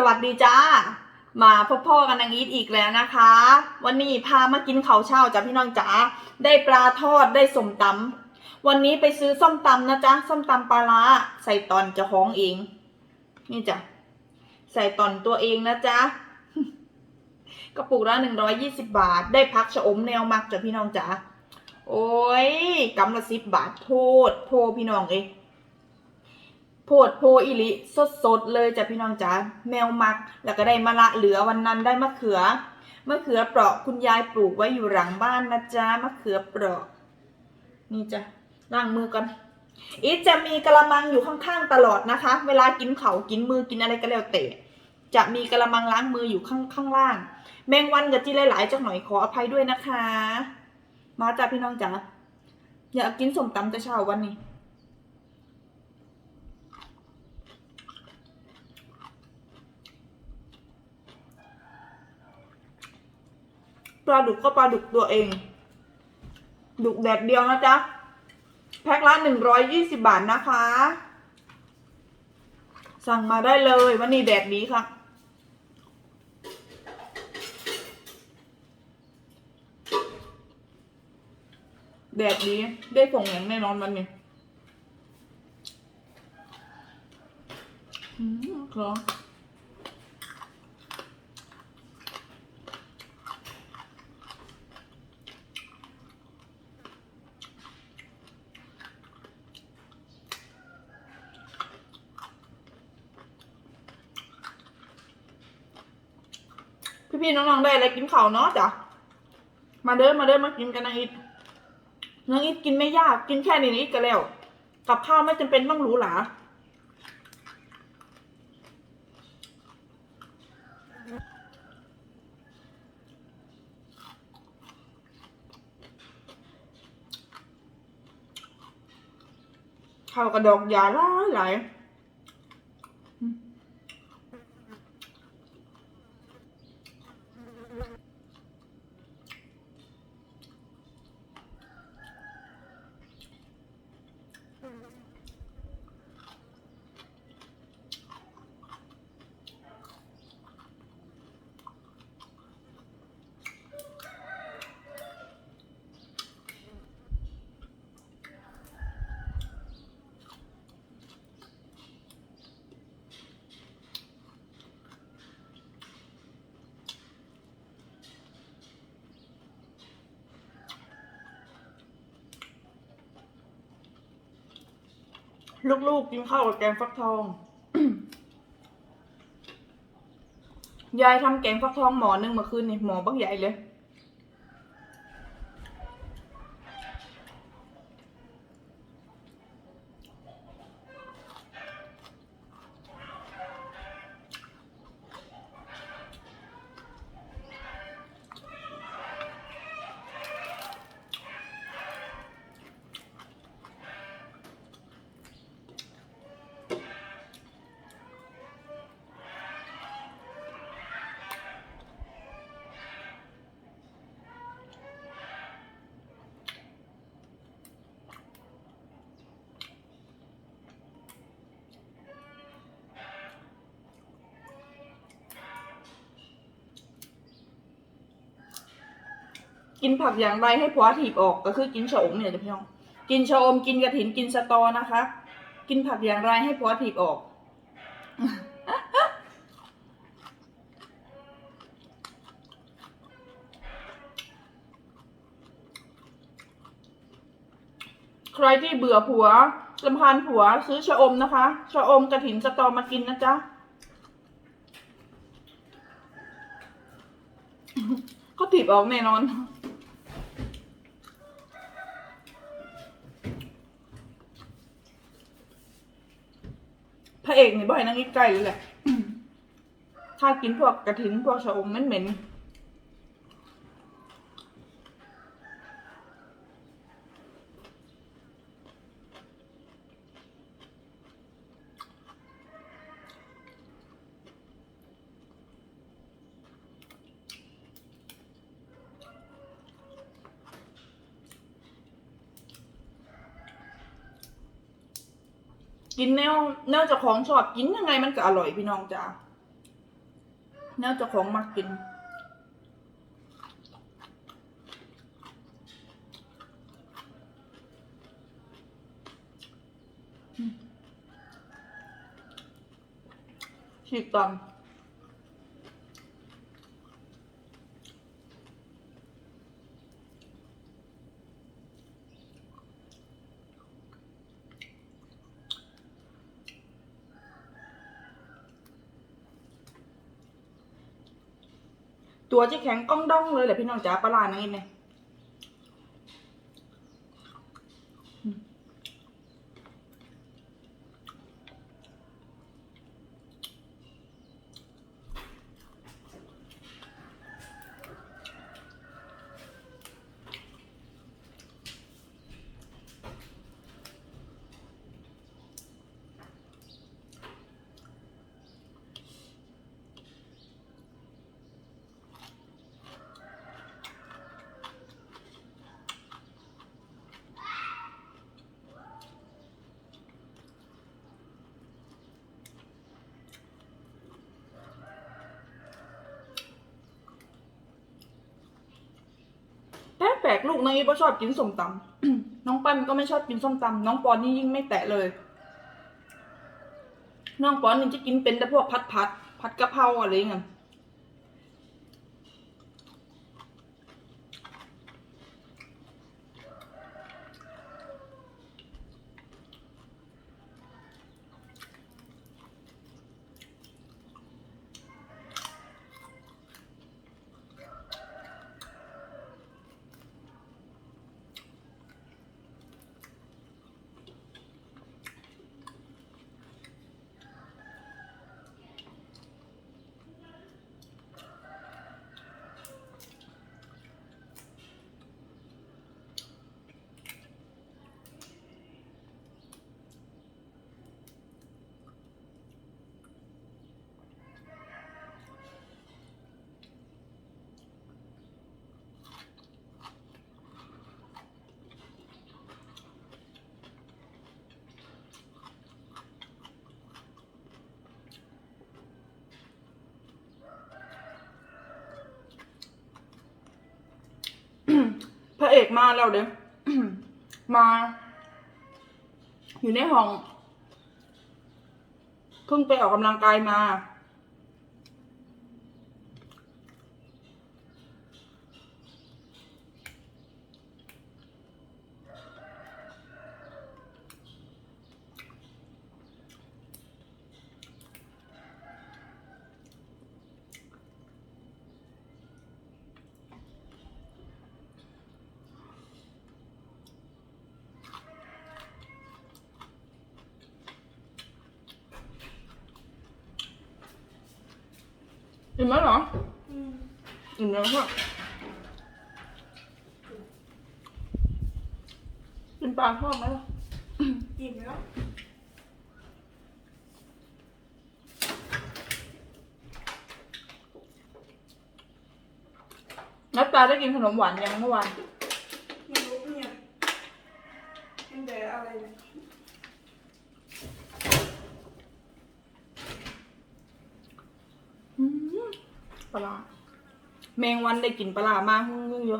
สวัสดีจ้า มาพบพ่อกันนางอีทอีกแล้วนะคะ วันนี้พามากินข้าวเช้าจ้ะพี่น้องจ๋าได้ปลาทอดได้สมตำวันนี้ไปซื้อส้มตำนะจ๊ะส้มตำปลาร้าใส่ตอนจะฮ้องเอง นี่จ้ะใส่ตอนตัวเองนะจ๊ะกระปุกละหนึ่งร้อยยี่สิบบาท ได้พักชะอมแนวมักจ้ะพี่น้องจ๋าโอ้ยกำละสิบบาทโพดโพพี่น้องเอ้ย โพดโพอิลิสดสดเลยจ้ะพี่น้องจ๋าแมวมัก แล้วก็ได้มะละเหลือวันนั้นได้มะเขือมะเขือเปราะคุณยายปลูกไว้อยู่หลังบ้านนะจ๊ะมะเขือเปราะ นี่จ้ะล้างมือก่อนอีจะมีกระมังอยู่ข้างๆตลอดนะคะ เวลากินเขากินมือกินอะไรก็แล้วแต่จะมีกระมังล้างมืออยู่ข้างข้างล่าง แมงวันกับจีหลายๆจักหน่อยขออภัยด้วยนะคะ มาจ้ะพี่น้องจ๋าอยากกินสมตำแต่เช้าวันนี้ ปลาดุกก็ปลาดุกตัวเอง ดุกแดดเดียวนะจ๊ะ แพ็คละหนึ่งร้อยยี่สิบาทนะคะ สั่งมาได้เลยวันนี้แดดดีค่ะแดดดีได้ส่งอย่างแน่นอนวันนี้อืมครับ พี่ๆน้องๆได้อะไรกินข้าวเนาะจ้ะมาเด้อมาเด้อมากินกันนางอิดนางอิดกินไม่ยากกินแค่นี้นิดก็แล้ว กับข้าวไม่จำเป็นต้องหรูหราข้าวกระดอกยาหลายหลาย ลูกๆกินข้าวกับแกงฟักทอง ยายทำแกงฟักทองหมอหนึ่งเมื่อคืนนี่หมอบักใหญ่เลย กินผักอย่างไรให้ผัวถีบออกก็คือกินชะอมเนี่ยจ้ะพี่น้อง กินชะอมกินกระถินกินสตอนะคะ กินผักอย่างไรให้ผัวถีบออกใครที่เบื่อผัวลำพานผัวซื้อชะอมนะคะ ชะอมกระถินสตอมากินนะจ๊ะ ก็ถีบออกแน่นอน พระ เอกนี่บ่อยนั่งใกล้ๆเลยแหละถ้ากินพวกกระถินพวกชะอมเหม็นๆ กินแนวแนวเจะของชอบกินยังไงมันก็อร่อยพี่น้องจ้าแนวเจ้าของมากิน ฉีกตอน ตัวจะแข็งก้องด้องเลยแหละพี่น้องจ๋าปลาร้านังอินเนี่ย ลกแปลกลูกน้องอีฟก็ชอบกินส้มตำน้องปั้นก็ไม่ชอบกินส้มตำน้องปอนนี่ยิ่งไม่แตะเลย น้องปอนนี่จะกินเป็นแต่พวกพัดพัดๆผัดกะเพราอะไรเงี้ย พ ระเอกมาแล้วเด้มา อยู่ในห้องเพิ่งไปออกกำลังกายมา อิ่มไหมเหรอ อิ่มแล้วค่ะกินปลาทอดไหมล่ะอิ่มแล้วนัดตาได้กินขนมหวานยังเมื่อวาน ไม่รู้เนี่ยเป็นแต่อะไรเนี่ย อืมป ลาแมงวันได้กลิ่นปลาร้ามากฮึ่งๆอยู่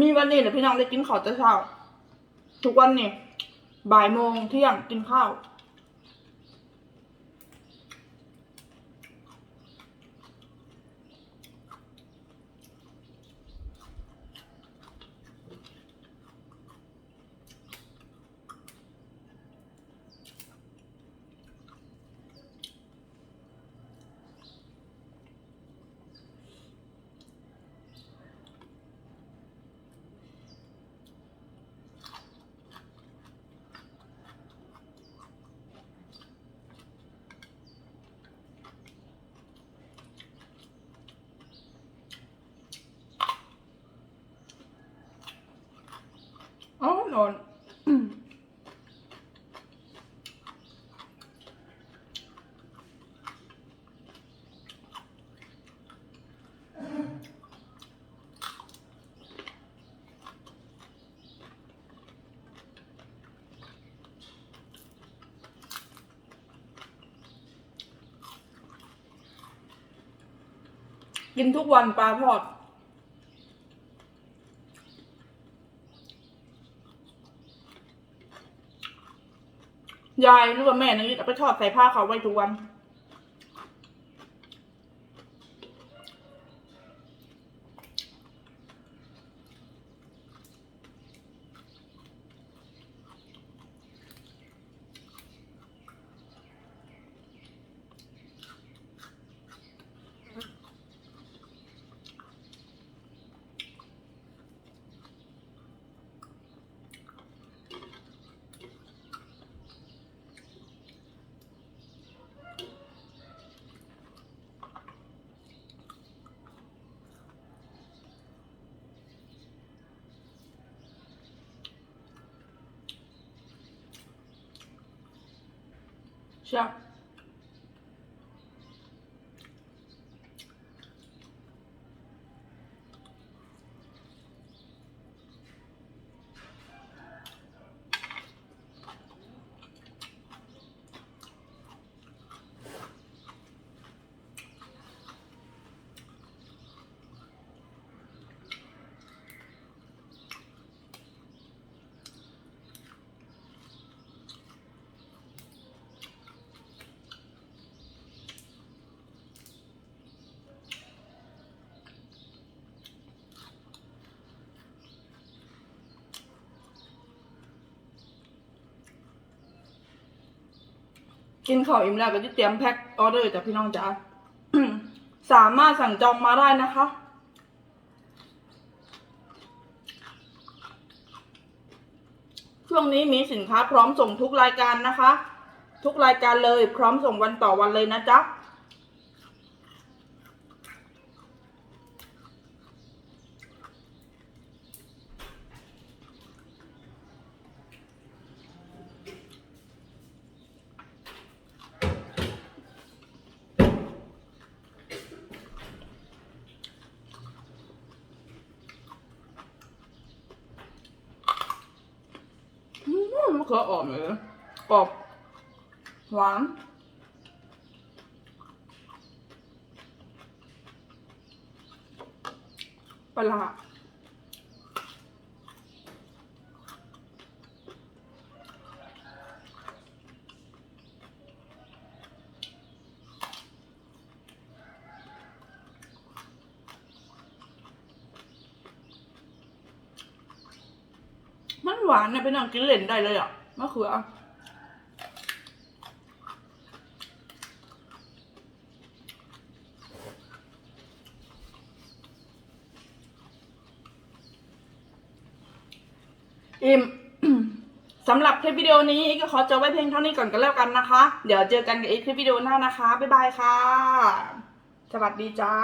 มีวันนี้แหละพี่น้องได้กินข้าวแต่เช้าทุกวันนี่บ่ายโมงเที่ยงกินข้าว อ นอนกินทุกวันปลาทอด ยายหรือว่าแม่นางอีทเอาไปทอดใส่ผ้าเขาวไว้ทุกวัน ใช่ กินข้าวอิ่มแล้วก็จะเตรียมแพ็คออเดอร์จากพี่น้องจ๋า สามารถสั่งจองมาได้นะคะ ช่วงนี้มีสินค้าพร้อมส่งทุกรายการนะคะ ทุกรายการเลยพร้อมส่งวันต่อวันเลยนะจ๊ะ อื มะเขืออ่อนเลยกรอบหวานปลาร้ามันหวาน เนี่ยเป็นอย่งกินเล่นได้เลยอะมะเขืออิมสำหรับคลิปวิดีโอนี้ก็ขอจบไว้เพียงเท่านี้ก่อนกันแล้วกันนะคะ เดี๋ยวเจอกันกับอีกคลิปวิดีโอหน้านะคะ บ๊ายบายค่ะ สวัสดีจ้า